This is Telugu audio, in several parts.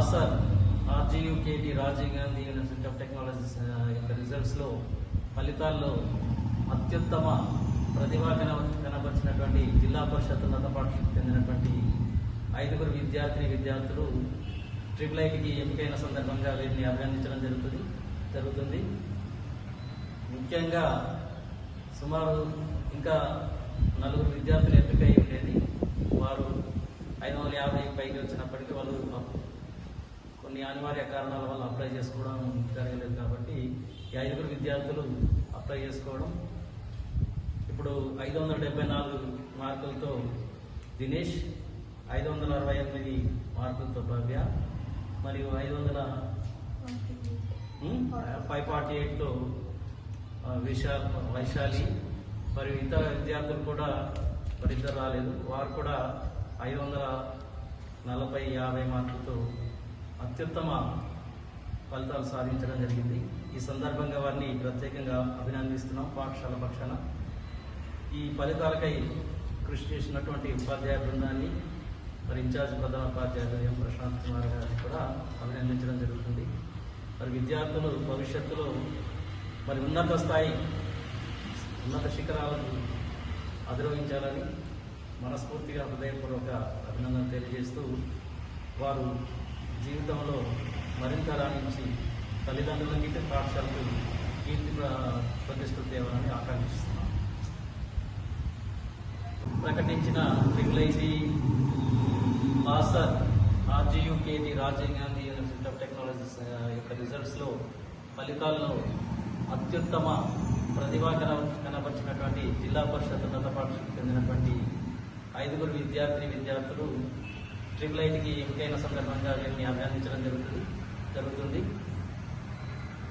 Master RGUKT Rajiv Gandhi university of technologies యొక్క రిజల్ట్స్లో ఫలితాల్లో అత్యుత్తమ ప్రతిభా కన కనబరిచినటువంటి జిల్లా పరిషత్ ఉన్నత పాఠశాలకు చెందినటువంటి ఐదుగురు విద్యార్థిని విద్యార్థులు ట్రిపుల్ ఐటీకి ఎంపికైన సందర్భంగా వీరిని అభినందించడం జరుగుతుంది జరుగుతుంది. ముఖ్యంగా సుమారు ఇంకా నలుగురు విద్యార్థులు ఎంపికై ఉండేది. వారు ఐదు వందల యాభై పైకి వచ్చినప్పటికీ వాళ్ళు కొన్ని అనివార్య కారణాల వల్ల అప్లై చేసుకోవడం జరగలేదు కాబట్టి ఈ ఐదుగురు విద్యార్థులు అప్లై చేసుకోవడం. ఇప్పుడు ఐదు వందల డెబ్బై నాలుగు మార్కులతో దినేష్ ఐదు వందల అరవై ఎనిమిది మార్కులతో భవ్య మరియు ఐదు వందల ఫైవ్ ఫార్టీ ఎయిట్తో విశాల్ వైశాలి మరియు ఇతర విద్యార్థులు కూడా మరి ఇద్దరు రాలేదు. వారు కూడా ఐదు వందల నలభై యాభై మార్కులతో అత్యుత్తమ ఫలితాలు సాధించడం జరిగింది. ఈ సందర్భంగా వారిని ప్రత్యేకంగా అభినందిస్తున్నాం పాఠశాల పక్షాన. ఈ ఫలితాలకై కృషి చేసినటువంటి ఉపాధ్యాయ బృందాన్ని మరి ఇన్ఛార్జ్ ప్రధాన ఉపాధ్యాయులు ఎం ప్రశాంత్ కుమార్ గారిని కూడా అభినందించడం జరుగుతుంది. మరి విద్యార్థులు భవిష్యత్తులో మరి ఉన్నత స్థాయి ఉన్నత శిఖరాలను అధిరోహించాలని మనస్ఫూర్తిగా హృదయపూర్వక అభినందన తెలియజేస్తూ వారు జీవితంలో మరింత రాణించి తల్లిదండ్రులకి పాఠశాలకు కీర్తి ప్రతిష్టలు తేవాలని ఆకాంక్షిస్తున్నాను ప్రకటించిన triple IT master RGUKT Rajiv Gandhi university of technologies యొక్క రిజల్ట్స్లో ఫలితాల్లో అత్యుత్తమ ప్రతిభా కన కనబరిచినటువంటి జిల్లా పరిషత్ ఉన్నత పాఠశాలకు చెందినటువంటి ఐదుగురు విద్యార్థిని విద్యార్థులు ట్రిపుల్ ఐటీకి ఎంపికైన సందర్భంగా వీరిని అభినందించడం జరుగుతుంది. జరుగుతుంది.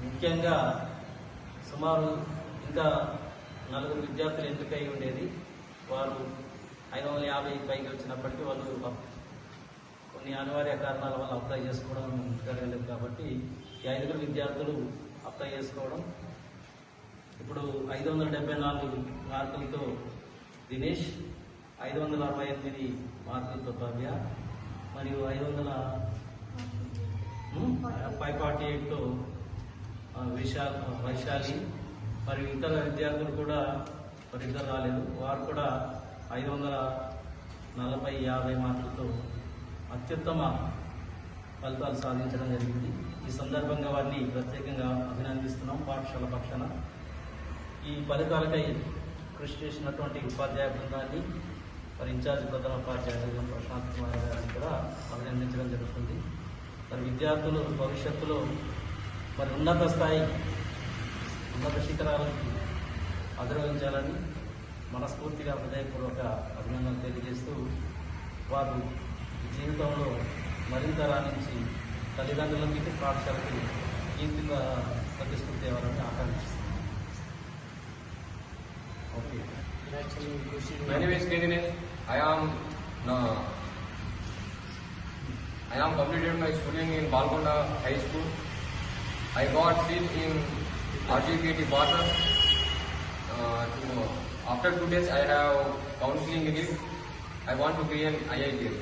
ముఖ్యంగా సుమారు ఇంకా నలుగురు విద్యార్థులు ఎంపికై ఉండేది. వారు ఐదు వందల యాభై పైకి వచ్చినప్పటికీ వాళ్ళు కొన్ని అనివార్య కారణాల వల్ల అప్లై చేసుకోవడం జరగలేదు కాబట్టి ఈ ఐదుగురు విద్యార్థులు అప్లై చేసుకోవడం. ఇప్పుడు ఐదు వందల డెబ్బై నాలుగు మార్కులతో దినేష్ ఐదు వందల అరవై ఎనిమిది మార్కులతో భవ్య మరియు ఐదు వందల ఫైవ్ ఫార్టీ ఎయిట్తో విశాల్ వైశాలి మరియు ఇతర విద్యార్థులు కూడా మరి ఇద్దరు రాలేదు. వారు కూడా ఐదు వందల నలభై యాభై మార్కులతో అత్యుత్తమ ఫలితాలు సాధించడం జరిగింది. ఈ సందర్భంగా వారిని ప్రత్యేకంగా అభినందిస్తున్నాం పాఠశాల పక్షాన. ఈ ఫలితాలకై కృషి చేసినటువంటి ఉపాధ్యాయ బృందాన్ని మరి ఇన్ఛార్జ్ ప్రధాన ఉపాధ్యాయులు ప్రశాంత్ కుమార్ గారిని కూడా అభినందించడం జరుగుతుంది. మరి విద్యార్థులు భవిష్యత్తులో మరి ఉన్నత స్థాయి ఉన్నత శిఖరాలకు అధిరోహించాలని మనస్ఫూర్తిగా హృదయపూర్వక అభినందనలు తెలియజేస్తూ వారు జీవితంలో మరింత రాణించి తల్లిదండ్రులకి పాఠశాలకి కీర్తి ప్రతిష్ఠ తేవాలని ఆకాంక్షిస్తున్నాను. Okay. I am uh, I am completed my schooling in Balconda High School. I got seat in RGKT Bharat. Uh, after two days, I have counseling in it. I want to be an IIT.